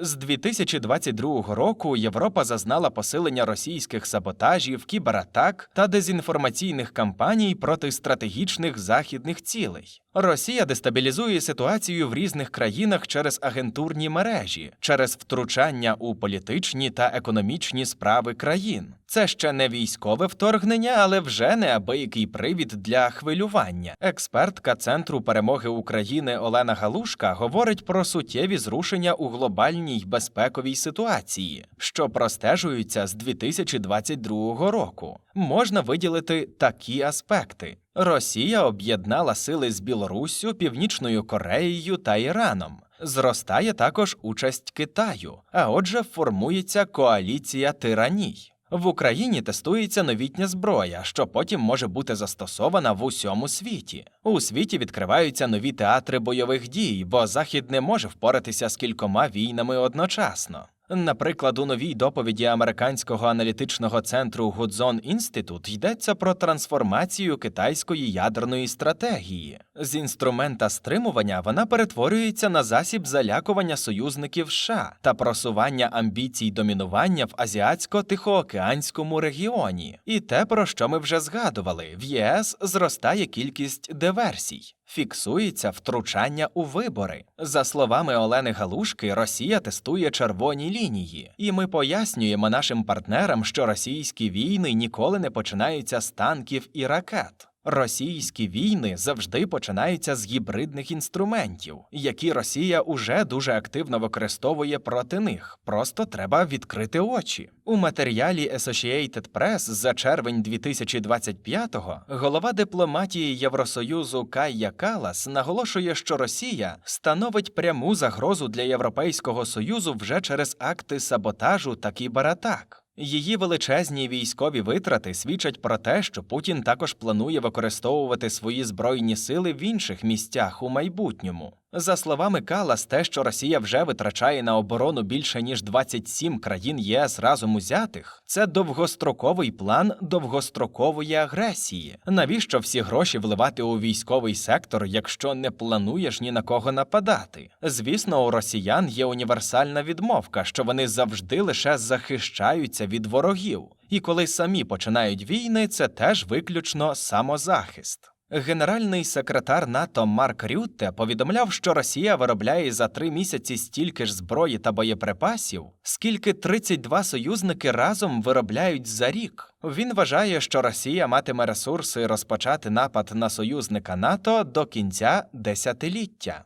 З 2022 року Європа зазнала посилення російських саботажів, кібератак та дезінформаційних кампаній проти стратегічних західних цілей. Росія дестабілізує ситуацію в різних країнах через агентурні мережі, через втручання у політичні та економічні справи країн. Це ще не військове вторгнення, але вже неабиякий привід для хвилювання. Експертка Центру перемоги України Олена Галушка говорить про суттєві зрушення у глобальній безпековій ситуації, що простежуються з 2022 року. Можна виділити такі аспекти. Росія об'єднала сили з Білоруссю, Північною Кореєю та Іраном. Зростає також участь Китаю, а отже, формується коаліція тираній. В Україні тестується новітня зброя, що потім може бути застосована в усьому світі. У світі відкриваються нові театри бойових дій, бо Захід не може впоратися з кількома війнами одночасно. Наприклад, у новій доповіді американського аналітичного центру Гудзон Інститут йдеться про трансформацію китайської ядерної стратегії. З інструмента стримування вона перетворюється на засіб залякування союзників США та просування амбіцій домінування в азіатсько-тихоокеанському регіоні. І те, про що ми вже згадували, в ЄС зростає кількість диверсій. Фіксується втручання у вибори. За словами Олени Галушки, Росія тестує червоні лінії, і ми пояснюємо нашим партнерам, що російські війни ніколи не починаються з танків і ракет. Російські війни завжди починаються з гібридних інструментів, які Росія уже дуже активно використовує проти них. Просто треба відкрити очі. У матеріалі Associated Press за червень 2025-го голова дипломатії Євросоюзу Кайя Калас наголошує, що Росія становить пряму загрозу для Європейського союзу вже через акти саботажу та кібератак. Її величезні військові витрати свідчать про те, що Путін також планує використовувати свої збройні сили в інших місцях у майбутньому. За словами Калас, те, що Росія вже витрачає на оборону більше ніж 27 країн ЄС разом узятих, це довгостроковий план довгострокової агресії. Навіщо всі гроші вливати у військовий сектор, якщо не плануєш ні на кого нападати? Звісно, у росіян є універсальна відмовка, що вони завжди лише захищаються від ворогів. І коли самі починають війни, це теж виключно самозахист. Генеральний секретар НАТО Марк Рютте повідомляв, що Росія виробляє за три місяці стільки ж зброї та боєприпасів, скільки 32 союзники разом виробляють за рік. Він вважає, що Росія матиме ресурси розпочати напад на союзника НАТО до кінця десятиліття.